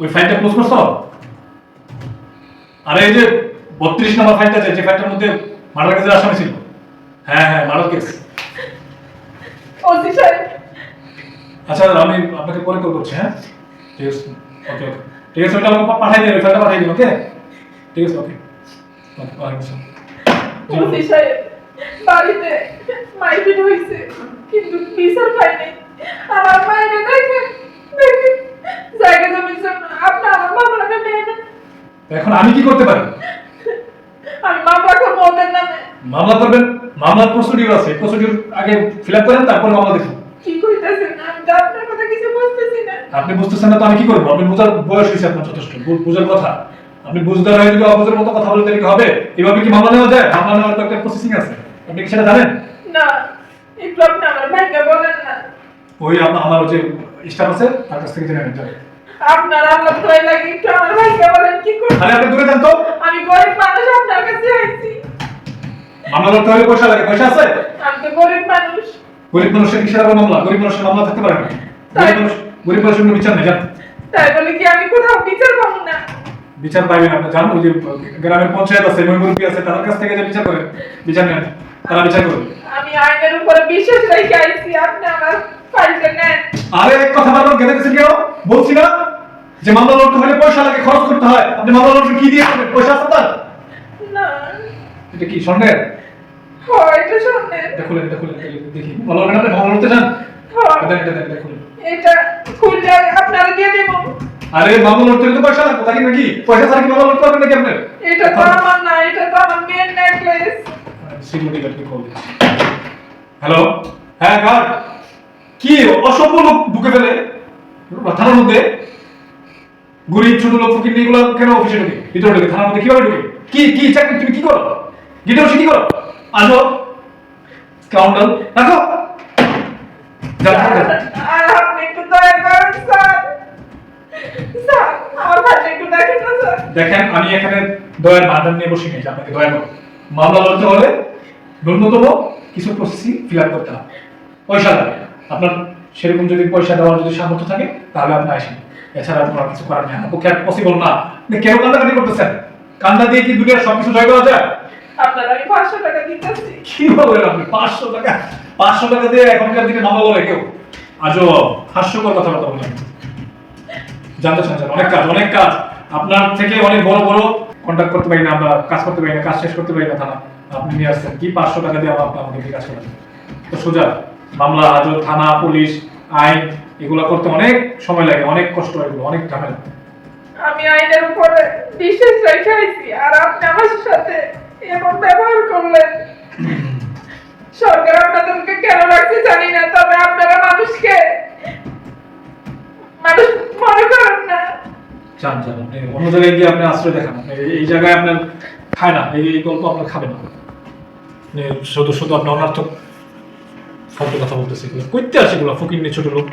ওই ফাইলটা ক্লোজ করছ? আরে এই যে বত্রিশ নাম্বার ফাইলটা যে ফাইলটার মধ্যে মার্ডার কেসের আসামি ছিল। হ্যাঁ হ্যাঁ মার্ডার কেস। আচ্ছা আমি আপনাকে পরে কল করছি হ্যাঁ? ঠিক আছে ওকে ওকে ঠিক আছে ওটা আমাকে পাঠিয়ে দিন ফাইলটা পাঠিয়ে দিন ওকে ঠিক আছে ওকে ওকে ওয়ালাইকুম আসসালাম ওসি সাহেব বাড়িতে মাইপিট হয়েছে কিন্তু বিচার পাইনি আমার মায়ের দেখে দেখে জায়গা জমির জন্য আপনি আমার মামলাটা নিয়ে নেন এখন আমি কি করতে পারি? আমি মামলা করব ওদের নামে। মামলা করবেন? মামলার প্রসিডিউর আছে। প্রসিডিউর আগে ফিল আপ করেন তারপর মামলা দেখুন। কি কইতাছেন? আমি তো আপনার কথা কিছু বুঝতেছি না। আপনি বুঝতেছেন না তো আমি কি করব? আপনি বোঝার বয়স হয়েছে আপনার যথেষ্ট। বুঝার কথা। আপনি বুঝদার হয়ে যদি অবুঝের মতো কথা বলতে কি হবে? এভাবে কি মামলা নেওয়া যায়? মামলা নেওয়ার তো একটা প্রসেসিং আছে। আপনি কি সেটা জানেন? না একটু আপনি আমার ভাইকে বলেন না। ওই আমার যে স্টাফ আছে তার কাছ থেকে জেনে নেন যান। আপনার আল্লাহ ভয় লাগে একটু আমার ভাইকে বলেন কি করব তাহলে আপনি দূরে যান তো। আমি গরিব মানুষ আপনার কাছে আইছি। মামলা করতে হলে পয়সা লাগে পয়সা আছে? আমি তো গরিব মানুষ। গরিব মানুষের কিসের আবার মামলা? গরিব মানুষের মামলা থাকতে পারে না। গরিব মানুষ গরিব মানুষের কোনো বিচার নেই যান। তাই বলে কি আমি কোথাও বিচার পাবো না? বিচার পাইবেন আপনি জান ওই যে গ্রামের পঞ্চায়েত আছে মহিমুরব্বী আছে তাদের কাছ থেকে যে বিচার করেন বিচার নেন। তারা বিচার করবে আমি আইনের উপরে বিশ্বাস রেখে আইছি আপনি আমার ফাইলটা নেন। আরে এক কথা বারবার গেলে গেছেন কেন? বলছি না। যে মামলা লড়তে হলে পয়সা লাগে খরচ করতে হয়। আপনি মামলা লড়তে কি দিয়ে করবেন? পয়সা আছে তার? না। এটা কি স্বর্ণের? হয় এটা শুনেন এটা খুলেন এটা খুলেন দেখি। লড়তে চান? হয়। এটা এটা এটা খুলেন। এটা খুললে আপনারা দিয়ে দেব। আরে মামলা লড়তে হলে পয়সা লাগবে তাকে নাকি? পয়সা ছাড়া কি মামলা লড়তে পারবেন নাকি আপনি এটা তো আমার না এটা তো আমার নেকলেস সিকিউরিটি গার্ডকে কল দিচ্ছি। হ্যালো হ্যাঁ গার্ড কি অসভ্য লোক ঢুকে ফেলে? থানার মধ্যে? গরিব ছোট লোক ফকির এগুলো কেন অফিসে ঢুকে? ভিতরে ঢুকে থানার মধ্যে কীভাবে ঢুকে? কি কি চাকরি তুমি কি করো? গিটে বসে কি করো? আসো। কাউন্টার রাখো। দেখেন আমি এখানে দয়ার নিয়ে বসে নিয়েছি আপনাকে দয়া করো মামলা লড়তে হলে ন্যূনতম কিছু প্রসেসিং ফিল আপ করতে হবে। পয়সা লাগে আপনার সেরকম যদি পয়সা দেওয়ার যদি সামর্থ্য থাকে তাহলে আপনি আসেন। এছাড়া আপনার কিছু করার নেই। পক্ষে পসিবল না। আপনি কেন কান্দাকাটি করতেছেন? কান্দা দিয়ে কি দুনিয়ার সবকিছু জয় করা যায়? আপনার আমি পাঁচশো টাকা দিতেছি। কি বলেন আপনি? পাঁচশো টাকা? পাঁচশো টাকা দিয়ে এখনকার দিনে মামলা বলে কেউ? আজও হাস্যকর কথাবার্তা বলেন জানতে চাচ্ছেন অনেক কাজ অনেক কাজ। আপনার থেকে অনেক বড় বড় কন্ট্যাক্ট করতে পারি না আমরা কাজ করতে পারি না কাজ শেষ করতে পারি না থানা আপনি নিয়ে আসছেন। কি পাঁচশো টাকা দিয়ে আমার আমাদেরকে কাজ করেন তো সোজা মামলা হাজত থানা পুলিশ আইন এগুলো করতে অনেক সময় লাগে অনেক কষ্ট হয় এগুলো অনেক ঝামেলা। আমি আইনের উপরে বিশ্বাস রেখে আইছি আর আপনি আমার সাথে এমন ব্যবহার করলেন। সরকার আপনাদেরকে কেন রাখছে জানি না তবে আপনারা মানুষকে মানুষ মনে করেন না। চান চান আপনি অন্য জায়গায় গিয়ে আপনি আশ্রয় দেখান। এই- জায়গায় আপনার খায় না এই এই গল্প আপনার খাবে না। শুধু শুধু আপনি অনার্থক। ফালতু কথা বলতেছে এগুলো। করতে আসে এগুলো ফকির নিয়ে ছোট লোক।